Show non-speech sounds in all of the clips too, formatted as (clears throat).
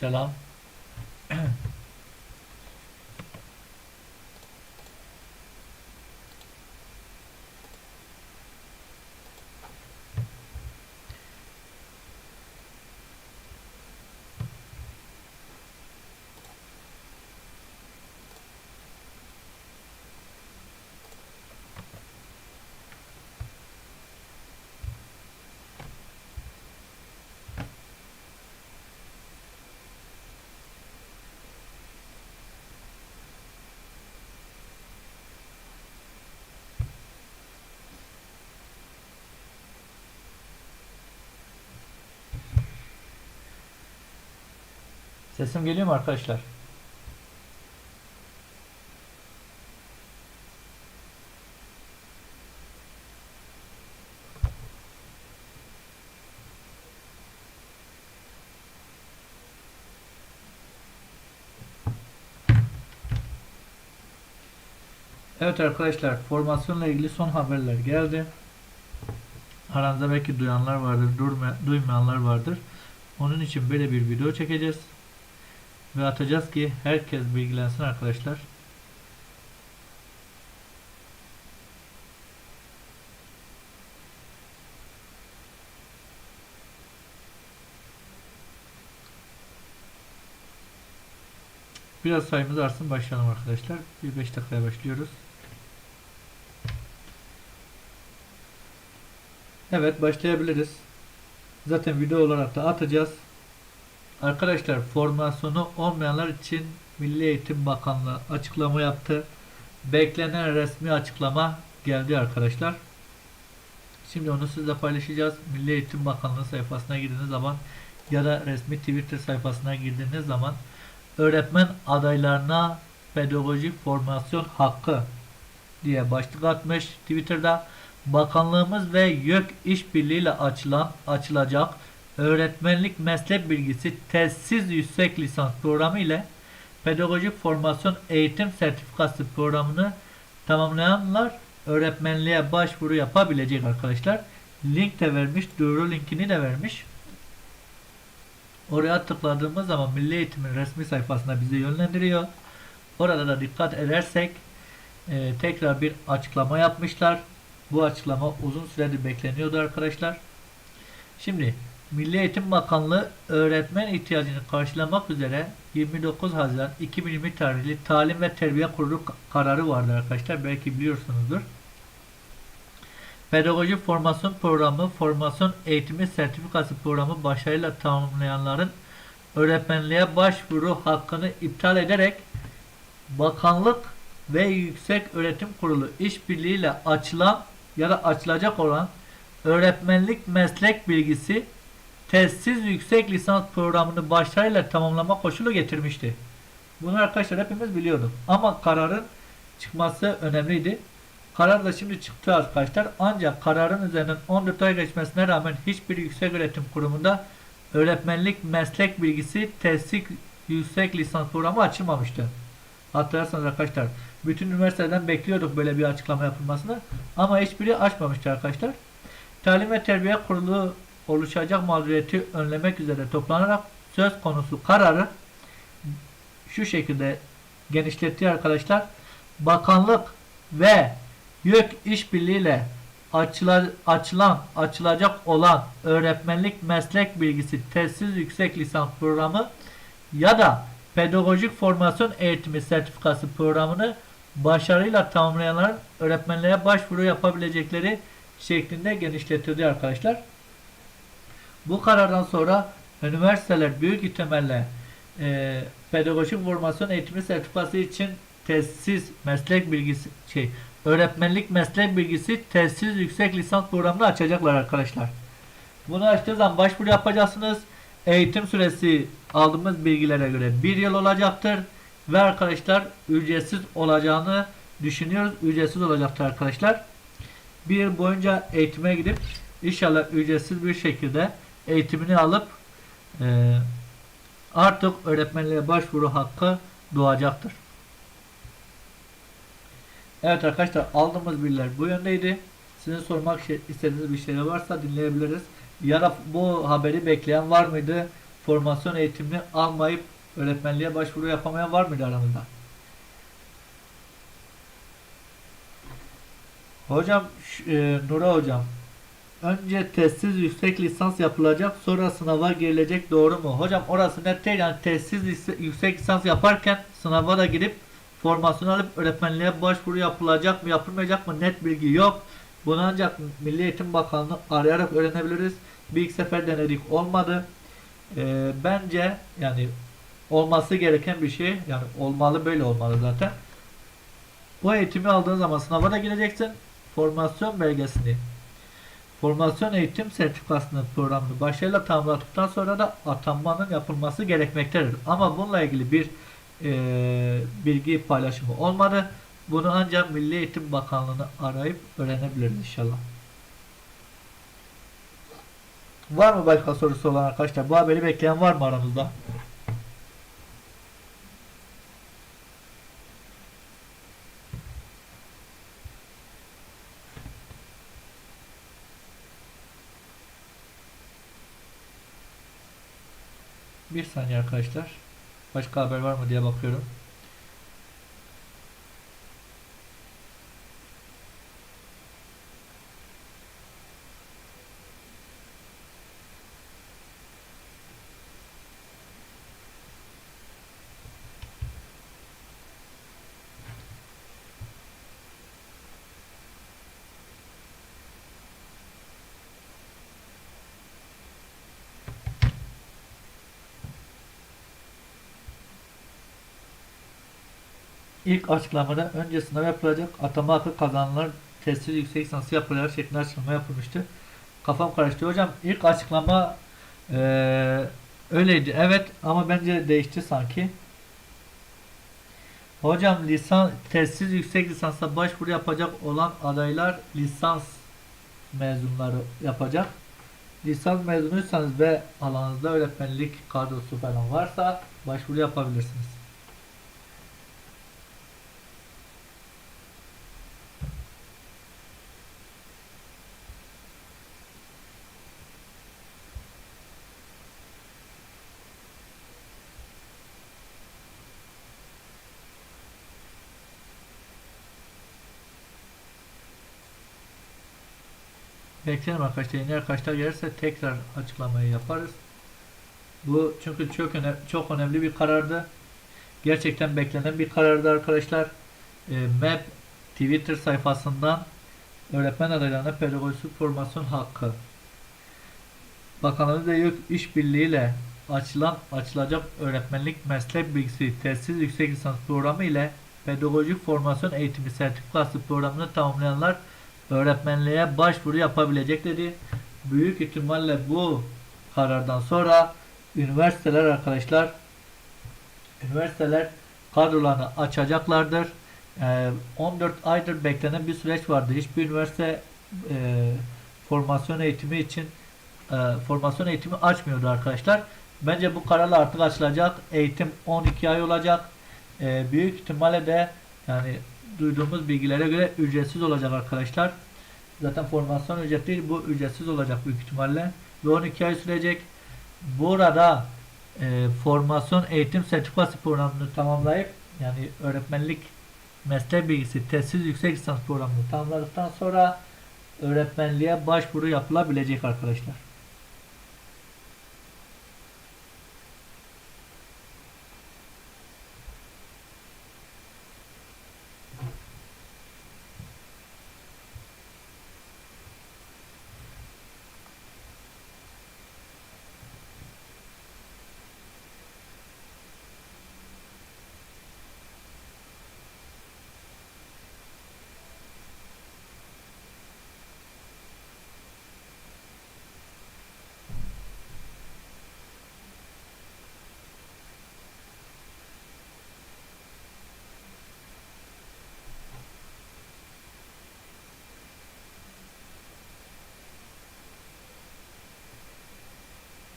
Selam. (clears throat) Sesim geliyor mu arkadaşlar? Evet arkadaşlar formasyonla ilgili son haberler geldi. Aranızda belki duyanlar vardır, duymayanlar vardır. Onun için böyle bir video çekeceğiz. Ve atacağız ki herkes bilgilensin arkadaşlar. Biraz sayımız artsın başlayalım arkadaşlar. Bir 5 dakikaya başlıyoruz. Evet başlayabiliriz. Zaten video olarak da atacağız. Arkadaşlar formasyonu olmayanlar için Milli Eğitim Bakanlığı açıklama yaptı. Beklenen resmi açıklama geldi arkadaşlar. Şimdi onu sizle paylaşacağız. Milli Eğitim Bakanlığı sayfasına girdiğiniz zaman ya da resmi Twitter sayfasına girdiğiniz zaman öğretmen adaylarına pedagojik formasyon hakkı diye başlık atmış Twitter'da. Bakanlığımız ve YÖK işbirliğiyle açılan açılacak öğretmenlik meslek bilgisi tesis yüksek lisans programı ile pedagojik formasyon eğitim sertifikası programını tamamlayanlar öğretmenliğe başvuru yapabilecek arkadaşlar. Link de vermiş, duyuru linkini de vermiş. Oraya tıkladığımız zaman Milli Eğitim'in resmi sayfasına bizi yönlendiriyor. Orada da dikkat edersek e, tekrar bir açıklama yapmışlar. Bu açıklama uzun süredir bekleniyordu arkadaşlar. Şimdi Milli Eğitim Bakanlığı öğretmen ihtiyacını karşılamak üzere 29 Haziran 2020 tarihli Talim ve Terbiye Kurulu kararı vardır arkadaşlar. Belki biliyorsunuzdur. Pedagoji Formasyon Programı, Formasyon Eğitimi Sertifikası Programı başarıyla tamamlayanların öğretmenliğe başvuru hakkını iptal ederek Bakanlık ve Yüksek Öğretim Kurulu işbirliğiyle açılan ya da açılacak olan öğretmenlik meslek bilgisi testsiz yüksek lisans programını başarıyla tamamlama koşulu getirmişti. Bunu arkadaşlar hepimiz biliyorduk. Ama kararın çıkması önemliydi. Karar da şimdi çıktı arkadaşlar. Ancak kararın üzerinden 14 ay geçmesine rağmen hiçbir yüksek öğretim kurumunda öğretmenlik meslek bilgisi testsiz yüksek lisans programı açılmamıştı. Hatırlarsanız arkadaşlar bütün üniversiteden bekliyorduk böyle bir açıklama yapılmasını ama hiçbiri açmamıştı arkadaşlar. Talim ve Terbiye Kurulu oluşacak mağduriyeti önlemek üzere toplanarak söz konusu kararı şu şekilde genişletti arkadaşlar. Bakanlık ve YÖK işbirliğiyle açılan, açılan, açılacak olan öğretmenlik meslek bilgisi testsiz yüksek lisans programı ya da pedagojik formasyon eğitimi sertifikası programını başarıyla tamamlayanların öğretmenliğe başvuru yapabilecekleri şeklinde genişletildi arkadaşlar. Bu karardan sonra üniversiteler büyük ihtimalle e, pedagojik formasyon eğitimi sertifikası için tesis meslek bilgisi şey öğretmenlik meslek bilgisi tesis yüksek lisans programını açacaklar arkadaşlar. Bunu açtığı zaman başvuru yapacaksınız. Eğitim süresi aldığımız bilgilere göre bir yıl olacaktır. Ve arkadaşlar ücretsiz olacağını düşünüyoruz. Ücretsiz olacaktır arkadaşlar. Bir boyunca eğitime gidip inşallah ücretsiz bir şekilde eğitimini alıp e, artık öğretmenliğe başvuru hakkı doğacaktır. Evet arkadaşlar aldığımız bilgiler bu yöndeydi. Sizin sormak şey- istediğiniz bir şey varsa dinleyebiliriz. Ya da bu haberi bekleyen var mıydı? formasyon eğitimini almayıp öğretmenliğe başvuru yapamayan var mıydı aramızda? Hocam, e, Nura hocam, önce testsiz yüksek lisans yapılacak, sonra sınava girilecek doğru mu? Hocam orası net değil yani testsiz yüksek lisans yaparken sınava da girip formasyon alıp öğretmenliğe başvuru yapılacak mı yapılmayacak mı net bilgi yok. Bunu ancak Milli Eğitim Bakanlığı arayarak öğrenebiliriz. Bir iki sefer denedik olmadı. E, bence yani olması gereken bir şey yani olmalı böyle olmalı zaten. Bu eğitimi aldığın zaman sınava da gireceksin. Formasyon belgesini, formasyon eğitim sertifikasının programını başarıyla tamamladıktan sonra da atanmanın yapılması gerekmektedir. Ama bununla ilgili bir e, bilgi paylaşımı olmadı. Bunu ancak Milli Eğitim Bakanlığı'nı arayıp öğrenebiliriz inşallah. Var mı başka sorusu olan arkadaşlar? Bu haberi bekleyen var mı aramızda? Bir saniye arkadaşlar. Başka haber var mı diye bakıyorum. İlk açıklamada önce sınav yapılacak, atama hakkı kazananlar testsiz yüksek lisansı yapılacak şeklinde açıklama yapılmıştı. Kafam karıştı. Hocam ilk açıklama eee, öyleydi. Evet ama bence değişti sanki. Hocam lisan testsiz yüksek lisansa başvuru yapacak olan adaylar lisans mezunları yapacak. Lisans mezunuysanız ve alanınızda öğretmenlik kadrosu falan varsa başvuru yapabilirsiniz. Bekleyelim arkadaşlar. Yeni arkadaşlar gelirse tekrar açıklamayı yaparız. Bu çünkü çok önemli, çok önemli bir karardı. Gerçekten beklenen bir karardı arkadaşlar. E, MEP Twitter sayfasından öğretmen adaylarına pedagojik formasyon hakkı Bakanlığı da yok işbirliğiyle açılan açılacak öğretmenlik meslek bilgisi testsiz yüksek lisans programı ile pedagojik formasyon eğitimi sertifikası programını tamamlayanlar öğretmenliğe başvuru yapabilecek dedi. Büyük ihtimalle bu karardan sonra üniversiteler arkadaşlar üniversiteler kadrolarını açacaklardır. Ee, 14 aydır beklenen bir süreç vardı. Hiçbir üniversite e, formasyon eğitimi için e, formasyon eğitimi açmıyordu arkadaşlar. Bence bu kararla artık açılacak. Eğitim 12 ay olacak. E, büyük ihtimalle de yani duyduğumuz bilgilere göre ücretsiz olacak arkadaşlar. Zaten formasyon ücretli bu ücretsiz olacak büyük ihtimalle. Ve 12 ay sürecek. Burada e, formasyon eğitim sertifikası programını tamamlayıp yani öğretmenlik meslek bilgisi testsiz yüksek lisans programını tamamladıktan sonra öğretmenliğe başvuru yapılabilecek arkadaşlar.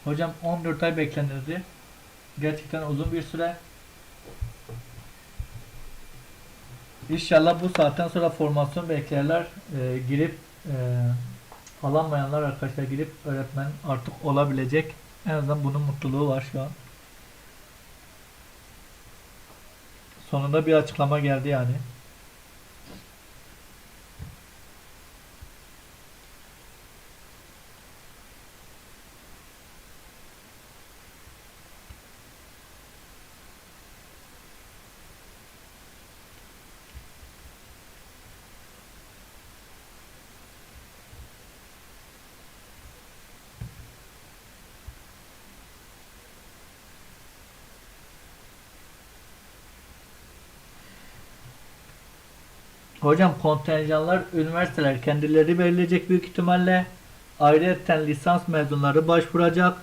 Hocam 14 ay beklenirdi. Gerçekten uzun bir süre. İnşallah bu saatten sonra formasyon beklerler. Ee, girip e, alamayanlar arkadaşlar girip öğretmen artık olabilecek. En azından bunun mutluluğu var şu an. Sonunda bir açıklama geldi yani. Hocam kontenjanlar üniversiteler kendileri belirleyecek büyük ihtimalle. Ayrıca lisans mezunları başvuracak.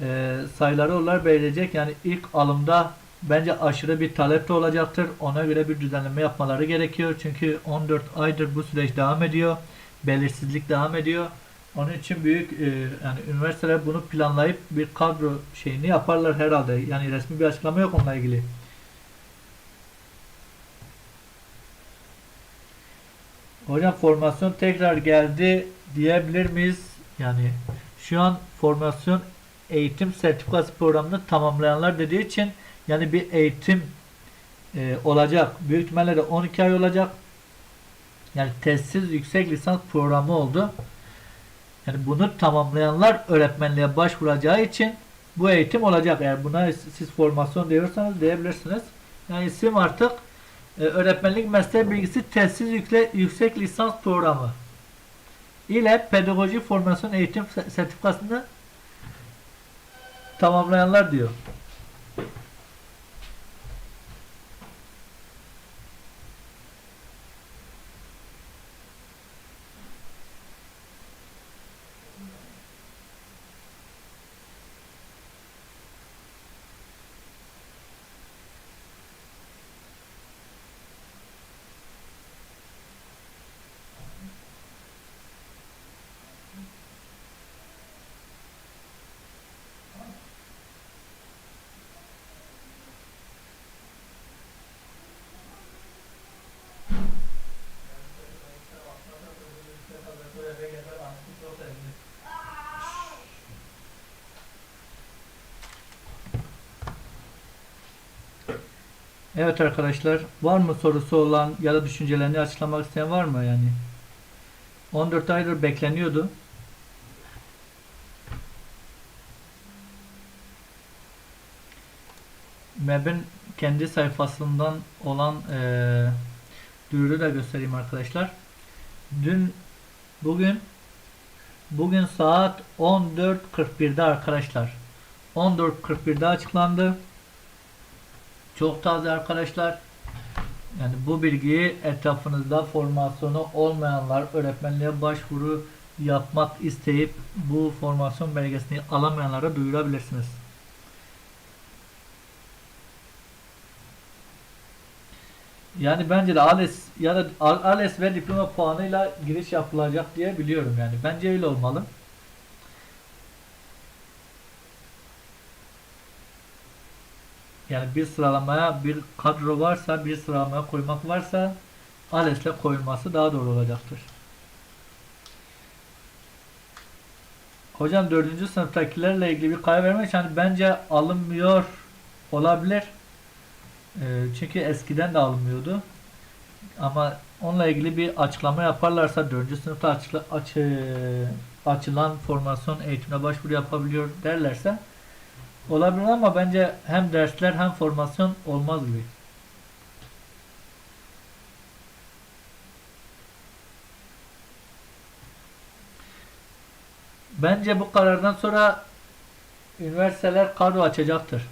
Ee, sayıları onlar belirleyecek. Yani ilk alımda bence aşırı bir talep de olacaktır. Ona göre bir düzenleme yapmaları gerekiyor. Çünkü 14 aydır bu süreç devam ediyor. Belirsizlik devam ediyor. Onun için büyük e, yani üniversiteler bunu planlayıp bir kadro şeyini yaparlar herhalde. Yani resmi bir açıklama yok onunla ilgili. Hocam formasyon tekrar geldi diyebilir miyiz? Yani şu an formasyon eğitim sertifikası programını tamamlayanlar dediği için yani bir eğitim e, olacak. Büyük ihtimalle de 12 ay olacak. Yani testsiz yüksek lisans programı oldu. Yani bunu tamamlayanlar öğretmenliğe başvuracağı için bu eğitim olacak. Eğer buna siz formasyon diyorsanız diyebilirsiniz. Yani isim artık e, öğretmenlik meslek bilgisi testsiz yükle, yüksek lisans programı ile pedagoji formasyon eğitim sertifikasını tamamlayanlar diyor. Evet arkadaşlar var mı sorusu olan ya da düşüncelerini açıklamak isteyen var mı yani? 14 aydır bekleniyordu. MEB'in kendi sayfasından olan e, duyuru da göstereyim arkadaşlar. Dün bugün bugün saat 14.41'de arkadaşlar 14.41'de açıklandı. Çok taze arkadaşlar. Yani bu bilgiyi etrafınızda formasyonu olmayanlar, öğretmenliğe başvuru yapmak isteyip bu formasyon belgesini alamayanlara duyurabilirsiniz. Yani bence de ALES ya da ALES ve diploma puanıyla giriş yapılacak diye biliyorum yani. Bence öyle olmalı. Yani bir sıralamaya bir kadro varsa, bir sıralamaya koymak varsa ALES'le koyulması daha doğru olacaktır. Hocam 4. sınıftakilerle ilgili bir karar vermek yani bence alınmıyor olabilir. E, çünkü eskiden de alınmıyordu. Ama onunla ilgili bir açıklama yaparlarsa 4. sınıfta açıla, aç, açılan formasyon eğitimine başvuru yapabiliyor derlerse olabilir ama bence hem dersler hem formasyon olmaz gibi. Bence bu karardan sonra üniversiteler kadro açacaktır.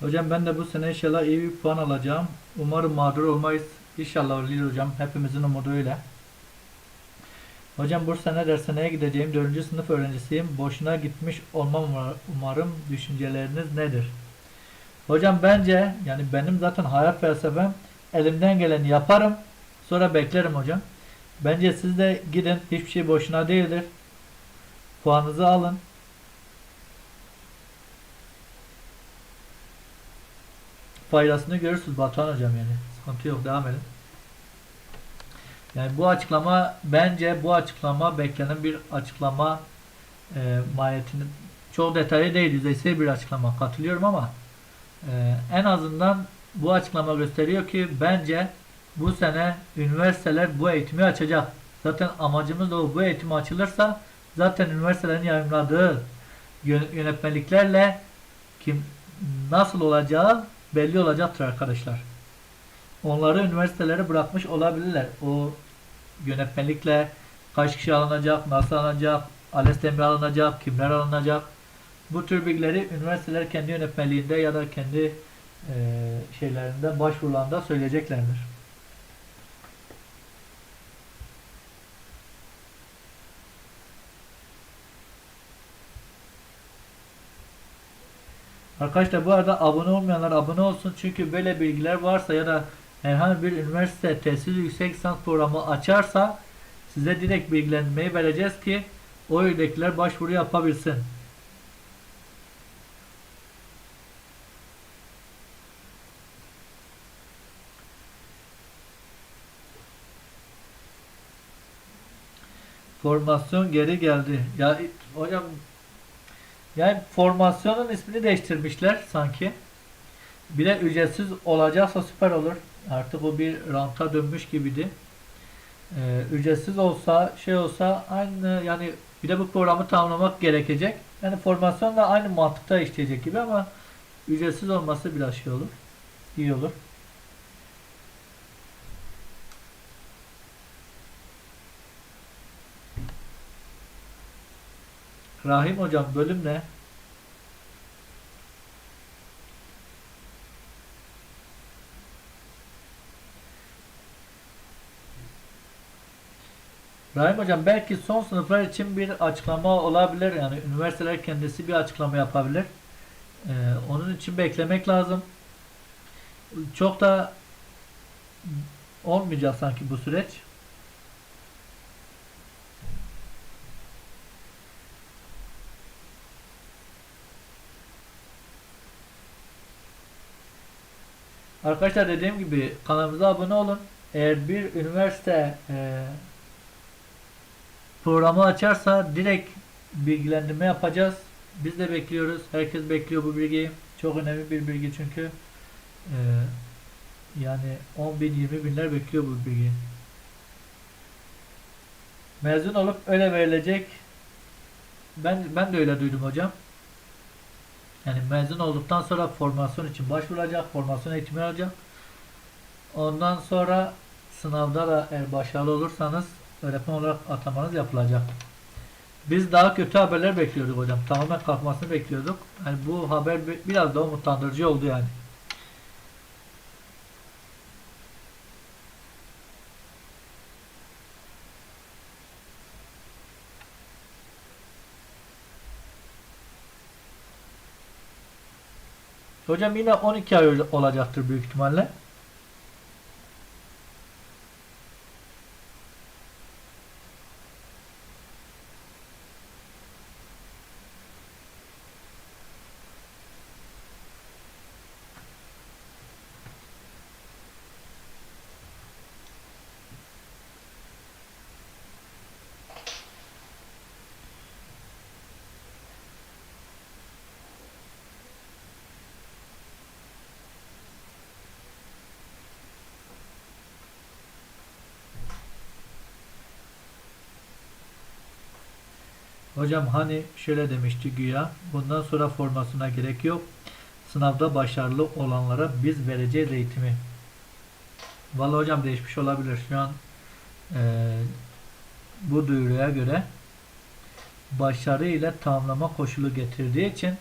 Hocam ben de bu sene inşallah iyi bir puan alacağım. Umarım mağdur olmayız. İnşallah Lil hocam. Hepimizin umudu öyle. Hocam Bursa dershaneye gideceğim. 4. sınıf öğrencisiyim. Boşuna gitmiş olmam umar- umarım. Düşünceleriniz nedir? Hocam bence yani benim zaten hayat felsefem elimden geleni yaparım. Sonra beklerim hocam. Bence siz de gidin. Hiçbir şey boşuna değildir. Puanınızı alın. Faydasını görürsünüz Batuhan hocam yani. Sıkıntı yok. Devam edin. Yani bu açıklama bence bu açıklama beklenen bir açıklama e, mahiyetinin çok detaylı değil yüzeysel bir açıklama katılıyorum ama e, en azından bu açıklama gösteriyor ki bence bu sene üniversiteler bu eğitimi açacak. Zaten amacımız da. Bu eğitim açılırsa zaten üniversitelerin yayınladığı yön- yönetmeliklerle kim nasıl olacağı belli olacaktır arkadaşlar. Onları üniversitelere bırakmış olabilirler. O yönetmelikle kaç kişi alınacak, nasıl alınacak, ALES demiri alınacak, kimler alınacak. Bu tür bilgileri üniversiteler kendi yönetmeliğinde ya da kendi eee, şeylerinde başvurularında söyleyeceklerdir. Arkadaşlar bu arada abone olmayanlar abone olsun çünkü böyle bilgiler varsa ya da herhangi bir üniversite tesisi yüksek lisans programı açarsa size direkt bilgilenmeyi vereceğiz ki o ülkeler başvuru yapabilsin. Formasyon geri geldi. Ya hocam yani formasyonun ismini değiştirmişler sanki. Bir de ücretsiz olacaksa süper olur. Artık o bir ranta dönmüş gibiydi. Ee, ücretsiz olsa şey olsa aynı yani bir de bu programı tamamlamak gerekecek. Yani formasyon da aynı mantıkta işleyecek gibi ama ücretsiz olması biraz şey olur. İyi olur. Rahim hocam bölüm ne? Rahim hocam belki son sınıflar için bir açıklama olabilir. Yani üniversiteler kendisi bir açıklama yapabilir. Ee, onun için beklemek lazım. Çok da olmayacak sanki bu süreç. Arkadaşlar dediğim gibi kanalımıza abone olun. Eğer bir üniversite e, programı açarsa direkt bilgilendirme yapacağız. Biz de bekliyoruz. Herkes bekliyor bu bilgiyi. Çok önemli bir bilgi çünkü. E, yani 10 bin 20 binler bekliyor bu bilgiyi. Mezun olup öyle verilecek. Ben ben de öyle duydum hocam. Yani mezun olduktan sonra formasyon için başvuracak, formasyon eğitimi alacak. Ondan sonra sınavda da eğer başarılı olursanız öğretmen olarak atamanız yapılacak. Biz daha kötü haberler bekliyorduk hocam. Tamamen kalkmasını bekliyorduk. Yani bu haber bi- biraz daha umutlandırıcı oldu yani. Hocam yine 12 ay olacaktır büyük ihtimalle. Hocam hani şöyle demişti güya. Bundan sonra formasyona gerek yok. Sınavda başarılı olanlara biz vereceğiz eğitimi. Vallahi hocam değişmiş olabilir. Şu an eee, bu duyuruya göre başarı ile tamamlama koşulu getirdiği için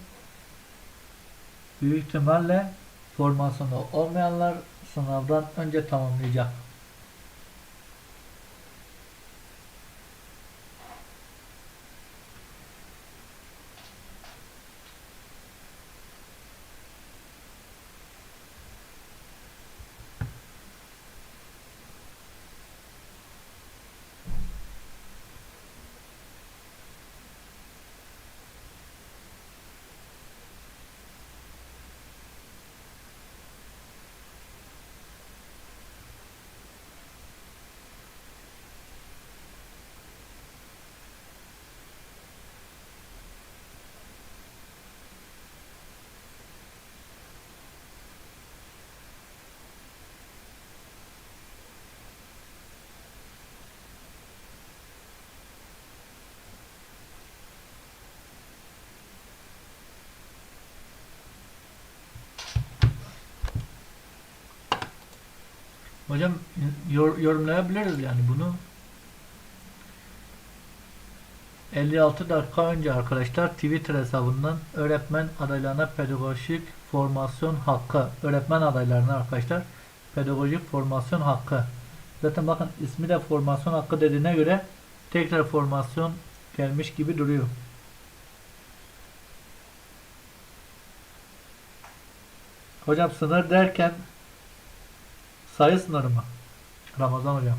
büyük ihtimalle formasyonu olmayanlar sınavdan önce tamamlayacak. Hocam yor- yorumlayabiliriz yani bunu. 56 dakika önce arkadaşlar Twitter hesabından öğretmen adaylarına pedagojik formasyon hakkı öğretmen adaylarına arkadaşlar pedagojik formasyon hakkı zaten bakın ismi de formasyon hakkı dediğine göre tekrar formasyon gelmiş gibi duruyor. Hocam sınır derken sayı mı? Ramazan hocam.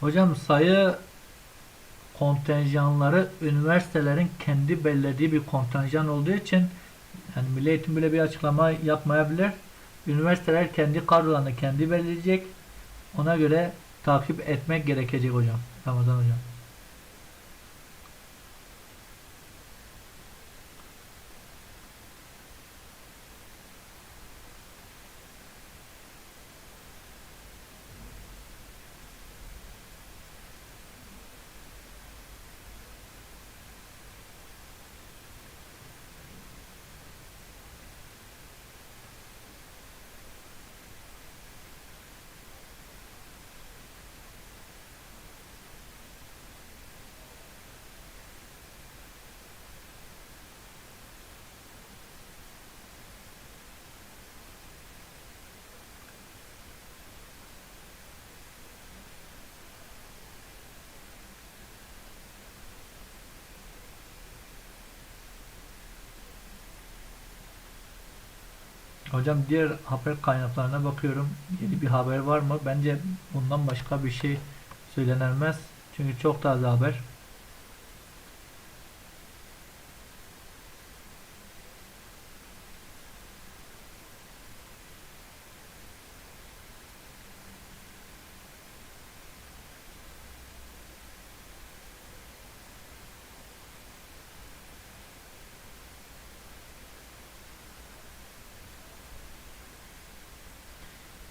Hocam sayı kontenjanları üniversitelerin kendi belirlediği bir kontenjan olduğu için yani Milli Eğitim böyle bir açıklama yapmayabilir. Üniversiteler kendi kadrolarını kendi belirleyecek. Ona göre takip etmek gerekecek hocam. Ramazan hocam. Hocam diğer haber kaynaklarına bakıyorum. Yeni bir haber var mı? Bence bundan başka bir şey söylenemez. Çünkü çok taze haber.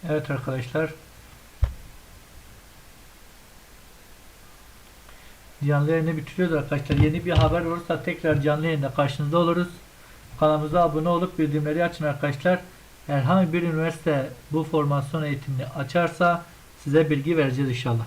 Evet arkadaşlar. Canlı yayını bitiriyoruz arkadaşlar. Yeni bir haber olursa tekrar canlı yayında karşınızda oluruz. Kanalımıza abone olup bildirimleri açın arkadaşlar. Herhangi bir üniversite bu formasyon eğitimini açarsa size bilgi vereceğiz inşallah.